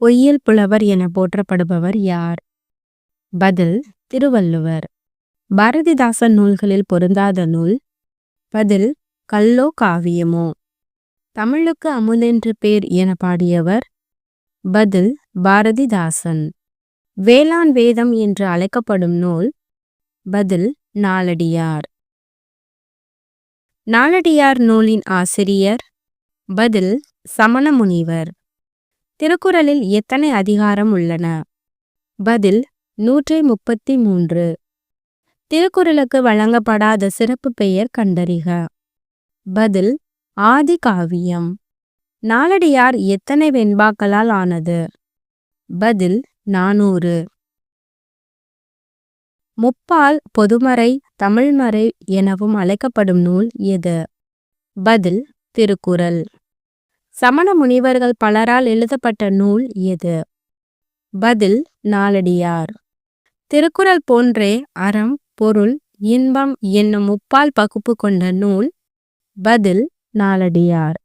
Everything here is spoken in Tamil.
பொய்யில் புலவர் என போற்றப்படுபவர் யார்? பதில் திருவள்ளுவர். பாரதிதாசன் நூல்களில் பொருந்தாத நூல். பதில் கல்லோ காவியமோ. தமிழுக்கு அமுதென்று பேர் என பாடியவர். பதில் பாரதிதாசன். வேளாண் வேதம் என்று அழைக்கப்படும் நூல். பதில் நாலடியார் நாலடியார் நூலின் ஆசிரியர். பதில் சமண முனிவர். திருக்குறளில் எத்தனை அதிகாரம் உள்ளன? பதில் நூற்றி முப்பத்தி மூன்று. திருக்குறளுக்கு வழங்கப்படாத சிறப்பு பெயர் கண்டறிக. பதில் ஆதி காவியம் நாலடியார் எத்தனை வெண்பாக்களால் ஆனது? பதில் நானூறு. முப்பால் பொதுமறை தமிழ்மறை எனவும் அழைக்கப்படும் நூல் எது? பதில் திருக்குறள். சமண முனிவர்கள் பலரால் எழுதப்பட்ட நூல் எது? பதில் நாலடியார். திருக்குறள் போன்றே அறம் பொருள் இன்பம் என்னும் முப்பால் பகுப்பு கொண்ட நூல். பதில் நாலடியார்.